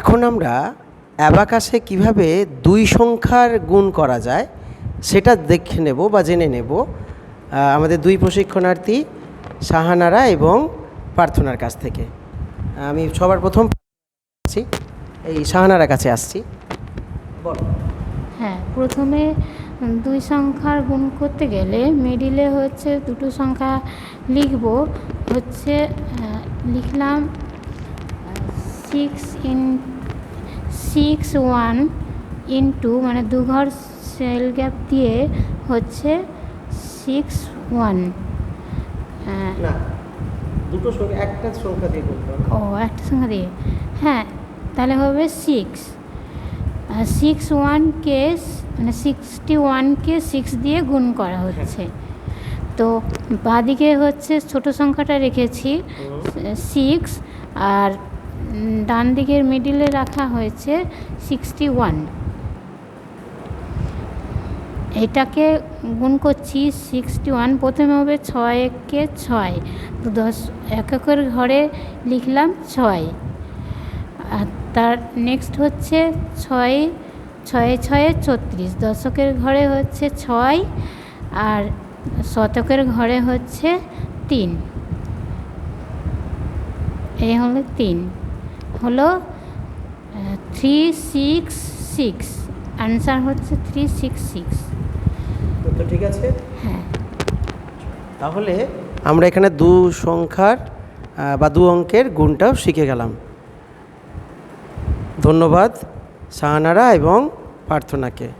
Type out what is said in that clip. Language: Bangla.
এখন আমরা অ্যাবাকাসে কীভাবে দুই সংখ্যার গুণ করা যায়, সেটা দেখে নেব বা জেনে নেব। আমাদের দুই প্রশিক্ষণার্থী, সাহানারা এবং প্রার্থনার কাছ থেকে। আমি সবার প্রথম আসছি এই সাহানারা কাছে আসছি। বল। হ্যাঁ প্রথমে দুই সংখ্যার গুণ করতে গেলে মিডিলে হচ্ছে দুটো সংখ্যা লিখব। হচ্ছে লিখলাম six in six one into মানে দুঘর সেল গ্যাপ দিয়ে হচ্ছে সিক্স ওয়ান দুটো সংখ্যা একটা সংখ্যা দিয়ে করতে ও একটা সংখ্যা দিয়ে। হ্যাঁ তাহলে হবে সিক্স সিক্স ওয়ানকে মানে সিক্সটি ওয়ানকে সিক্স দিয়ে গুণ করা হচ্ছে। তো বাদিকে হচ্ছে ছোট সংখ্যাটা রেখেছি সিক্স আর ডান দিকের মিডিলে রাখা হয়েছে সিক্সটি ওয়ান এটাকে গুণ করছি সিক্সটি ওয়ান প্রথমে হবে ছয় একে ছয়। তো দশ এককের ঘরে লিখলাম ছয়। আর তার নেক্সট হচ্ছে ছয়, ছয়ে ছয়ে ছত্রিশ। দশকের ঘরে হচ্ছে ছয় আর শতকের ঘরে হচ্ছে তিন। এই হলো তিন। হলো থ্রি সিক্স সিক্স অ্যান্সার হচ্ছে থ্রি সিক্স সিক্স তো ঠিক আছে? হ্যাঁ। তাহলে আমরা এখানে দু সংখ্যার বা দু অঙ্কের গুণটাও শিখে গেলাম। ধন্যবাদ সাহানারা এবং প্রার্থনাকে।